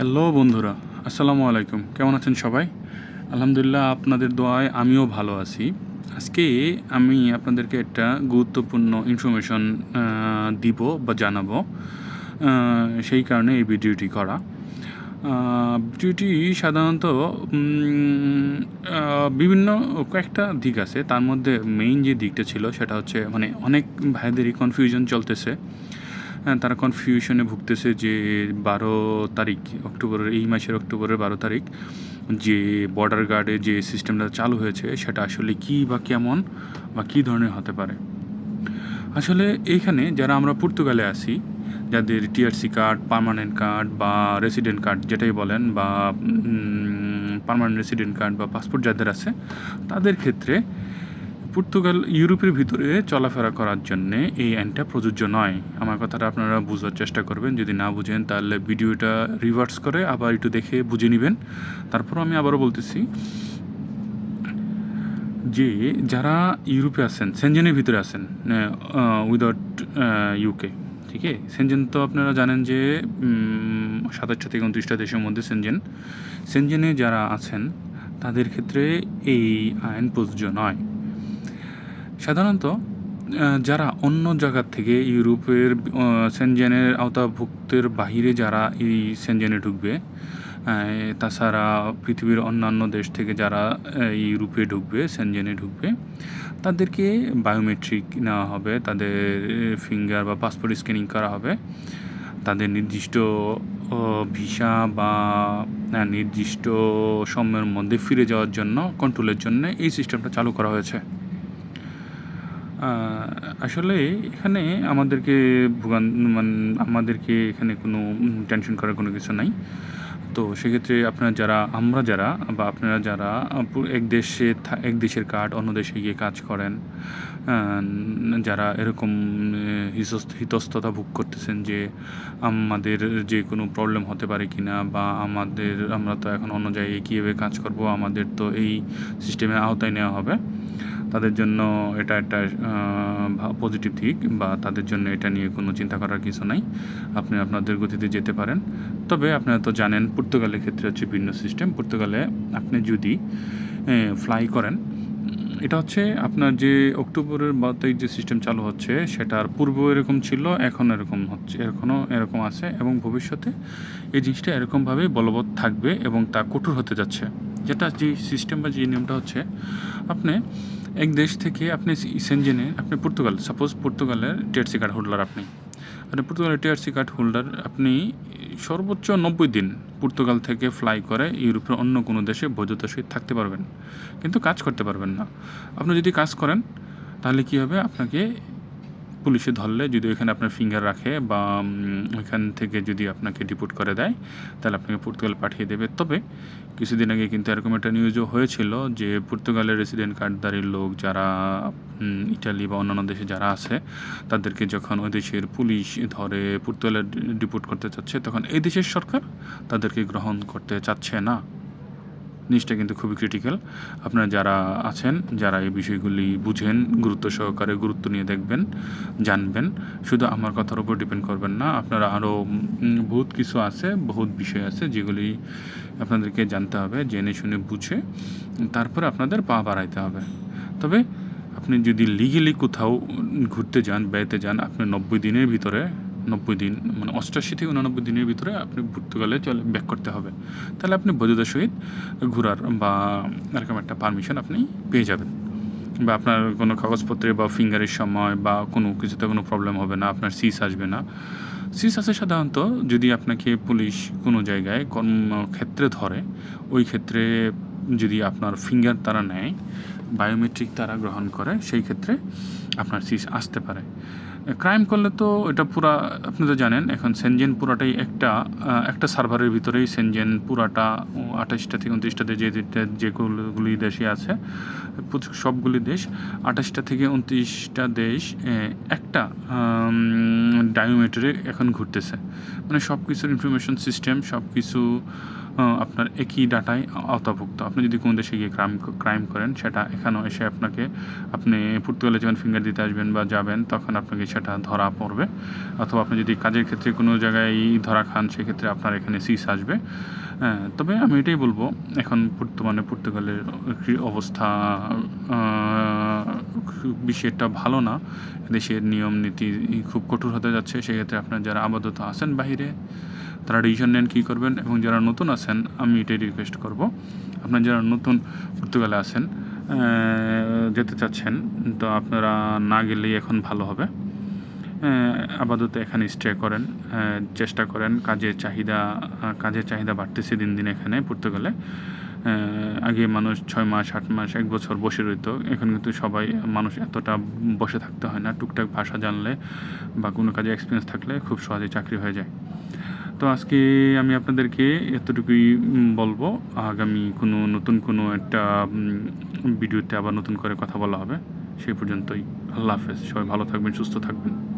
Hello বন্ধুরা, আসসালামু আলাইকুম। কেমন আছেন সবাই? আলহামদুলিল্লাহ আপনাদের দোয়ায় আমিও ভালো আছি। আজকে আমি আপনাদেরকে একটা গুরুত্বপূর্ণ ইনফরমেশন দিব বা জানাব সেই কারণে এই ভিডিওটি করা। ভিডিওটি সাধারণত বিভিন্ন কয়েকটা দিক আছে। তার মধ্যে মেইন যে দিকটা ছিল সেটা হচ্ছে মানে অনেক ভাইদেরই কনফিউশন চলতেছে। তারা কনফিউশনে ভুগতেছে যে বারো তারিখ, অক্টোবরের, এই মাসের অক্টোবরের বারো তারিখ, যে বর্ডার গার্ডে যে সিস্টেমটা চালু হয়েছে, সেটা আসলে কী বা কেমন বা কী ধরনের হতে পারে? আসলে এইখানে যারা আমরা পর্তুগালে আসি যাদের টিআরসি কার্ড পার্মানেন্ট কার্ড বা রেসিডেন্ট কার্ড যেটাই বলেন বা পার্মানেন্ট রেসিডেন্ট কার্ড বা পাসপোর্ট যাদের আছে, তাদের ক্ষেত্রে পর্তুগাল ইউরোপের ভিতরে চলাফেরা করার জন্য এই আইনটা প্রযোজ্য নয়। আমার কথাটা আপনারা বোঝার চেষ্টা করবেন। যদি না বুঝেন, তাহলে ভিডিওটা রিভার্স করে আবার একটু দেখে বুঝে নেবেন। তারপর আমি আবারও বলতেছি যে, যারা ইউরোপে আছেন, সেনজেনের ভিতরে আছেন উইদাউট ইউকে ঠিক আছে? সেনজেন তো আপনারা জানেন যে সাতাশটা থেকে উনত্রিশটা দেশের মধ্যে সেনজেন। সেনজেনে যারা আছেন, তাদের ক্ষেত্রে এই আইন প্রযোজ্য নয়। সাধারণত যারা অন্য জায়গার থেকে ইউরোপের সেনজেনের আওতাভুক্তের বাহিরে যারা এই সেনজেনে ঢুকবে তাছাড়া পৃথিবীর অন্যান্য দেশ থেকে যারা ইউরোপে ঢুকবে, সেনজেনে ঢুকবে, তাদেরকে বায়োমেট্রিক নেওয়া হবে, তাদের ফিঙ্গার বা পাসপোর্ট স্ক্যানিং করা হবে। তাদের নির্দিষ্ট ভিসা বা নির্দিষ্ট সময়ের মধ্যে ফিরে যাওয়ার জন্য কন্ট্রোলের জন্য এই সিস্টেমটা চালু করা হয়েছে। আসলে এখানে আমাদেরকে ভোগান মানে আমাদেরকে এখানে কোনো টেনশন করার কোনো কিছু নাই। তো সেক্ষেত্রে আপনারা যারা আমরা যারা বা আপনারা যারা এক দেশে এক দেশের কার্ড অন্য দেশে গিয়ে কাজ করেন যারা এরকম আহ, হিতস- হিতস্ততা ভোগ করতেছেন যে আমাদের যে কোনো প্রবলেম হতে পারে কিনা বা আমাদের আমরা তো এখন অন্য জায়গায় কীভাবে কাজ করব আমাদের তো এই সিস্টেমের আওতায় নেওয়া হবে। তাদের জন্য এটা একটা পজিটিভ দিক বা তাদের জন্য এটা নিয়ে কোনো চিন্তা করার কিছু নাই। আপনি আপনাদের গতিতে যেতে পারেন। তবে আপনারা তো জানেন, পর্তুগালের ক্ষেত্রে হচ্ছে ভিন্ন সিস্টেম পর্তুগালে আপনি যদি ফ্লাই করেন, এটা হচ্ছে আপনার যে অক্টোবরের বারো তারিখ যে সিস্টেম চালু হচ্ছে সেটার পূর্ব এরকম ছিল, এখন এরকম হচ্ছে এখনও এরকম আছে এবং ভবিষ্যতে এই জিনিসটা এরকমভাবেই বলবৎ থাকবে এবং তা কঠোর হতে যাচ্ছে। যেটা যে সিস্টেম বা যে নিয়মটা হচ্ছে, আপনি এক দেশ থেকে আপনি সেনজেনে আপনি পর্তুগাল সাপোজ পর্তুগালের টিআরসি কার্ড হোল্ডার আপনি। আপনি পর্তুগালের টিআরসি কার্ড হোল্ডার আপনি সর্বোচ্চ নব্বই দিন পর্তুগাল থেকে ফ্লাই করে ইউরোপের অন্য কোনো দেশে বৈধতা সহিত থাকতে পারবেন। কিন্তু কাজ করতে পারবেন না। আপনি যদি কাজ করেন, তাহলে কী হবে? আপনাকে পুলিশে ধরলে যদি ওইখানে আপনার ফিঙ্গার রাখে বা ওইখান থেকে যদি আপনাকে ডিপোর্ট করে দেয়, তাহলে আপনাকে পর্তুগাল পাঠিয়ে দেবে। তবে কিছুদিন আগে কিন্তু এরকম একটা নিউজও হয়েছিল যে, পর্তুগালের রেসিডেন্ট কার্ডধারী লোক যারা ইটালি বা অন্যান্য দেশে যারা আছে, তাদেরকে যখন ওই দেশের পুলিশ ধরে পর্তুগালে ডিপোর্ট করতে চাচ্ছে, তখন এই দেশের সরকার তাদেরকে গ্রহণ করতে চাচ্ছে না। জিনিসটা কিন্তু খুবই ক্রিটিক্যাল আপনারা যারা আছেন, যারা এই বিষয়গুলি বুঝেন, গুরুত্ব সহকারে গুরুত্ব নিয়ে দেখবেন, জানবেন, শুধু আমার কথার উপর ডিপেন্ড করবেন না, আপনারা আরও বহুত কিছু আছে, বহুত বিষয় আছে যেগুলি আপনাদেরকে জানতে হবে, জেনে শুনে বুঝে, তারপরে আপনাদের পা বাড়াইতে হবে। তবে আপনি যদি লিগেলি কোথাও ঘুরতে যান বেড়াতে যান, আপনি নব্বই দিনের ভিতরে নব্বই দিন মানে অষ্টাশি থেকে উনানব্বই দিনের ভিতরে আপনি পর্তুগালে চলে ব্যাক করতে হবে। তাহলে আপনি বৈধতার সহিত ঘোরার বা এরকম একটা পারমিশন আপনি পেয়ে যাবেন। বা আপনার কোনো কাগজপত্রে বা ফিঙ্গারের সময় বা কোনো কিছুতে কোনো প্রবলেম হবে না, আপনার সিস আসবে না। সিস আসে সাধারণত যদি আপনাকে পুলিশ কোনো জায়গায় কর্মক্ষেত্রে ধরে, ওই ক্ষেত্রে যদি আপনার ফিঙ্গার তারা নেয় বায়োমেট্রিক তারা গ্রহণ করে, সেই ক্ষেত্রে আপনার সিস আসতে পারে। ক্রাইম করলে তো এটা পুরা, আপনি তো জানেন, এখন সেনজেন পুরাটাই একটা একটা সার্ভারের ভিতরেই সেনজেন পুরাটা আঠাশটা থেকে উনত্রিশটা দেশ, যে যেগুলি দেশে আছে সবগুলি দেশ, আঠাশটা থেকে উনত্রিশটা দেশ একটা ডায়োমিটারে এখন ঘুরতেছে। মানে সব কিছুর ইনফরমেশন সিস্টেম সব কিছু আপনার একই ডাটায় আওতাভুক্ত। আপনি যদি কোনো দেশে গিয়ে ক্রাইম ক্রাইম করেন সেটা এখানেও এসে আপনাকে আপনি পর্তুগালে যখন ফিঙ্গার দিতে আসবেন বা যাবেন তখন আপনাকে সেটা ধরা পড়বে। অথবা আপনি যদি কাজের ক্ষেত্রে কোনো জায়গায় ধরা খান সেক্ষেত্রে আপনার এখানে সিস আসবে। হ্যাঁ, তবে আমি এটাই বলব এখন বর্তমানে পর্তুগালের অবস্থা একটা ভালো না। দেশের নিয়ম নীতি খুব কঠোর হতে যাচ্ছে। সেক্ষেত্রে আপনার যারা আপাতত আছেন বাইরে তারা ডিসিশন নেন কী করবেন এবং যারা নতুন আছেন, আমি এটাই রিকোয়েস্ট করব। আপনার যারা নতুন পর্তুগালে আছেন যেতে চাচ্ছেন, তো আপনারা না গেলেই এখন ভালো হবে। আপাতত এখানে স্টে করেন চেষ্টা করেন, কাজের চাহিদা কাজের চাহিদা বাড়তেছে দিন দিন এখানে, পর্তুগালে। আগে মানুষ ছয় মাস, আট মাস, এক বছর বসে রইতো, এখন কিন্তু সবাই মানুষ এতটা বসে থাকতে হয় না। টুকটাক ভাষা জানলে বা কোনো কাজে এক্সপিরিয়েন্স থাকলে খুব সহজে চাকরি হয়ে যায়। তো আজকে আমি আপনাদেরকে এতটুকুই বলব। আগামী কোনো নতুন কোনো একটা ভিডিওতে আবার নতুন করে কথা বলা হবে। সেই পর্যন্তই। আল্লাহ হাফেজ। সবাই ভালো থাকবেন, সুস্থ থাকবেন।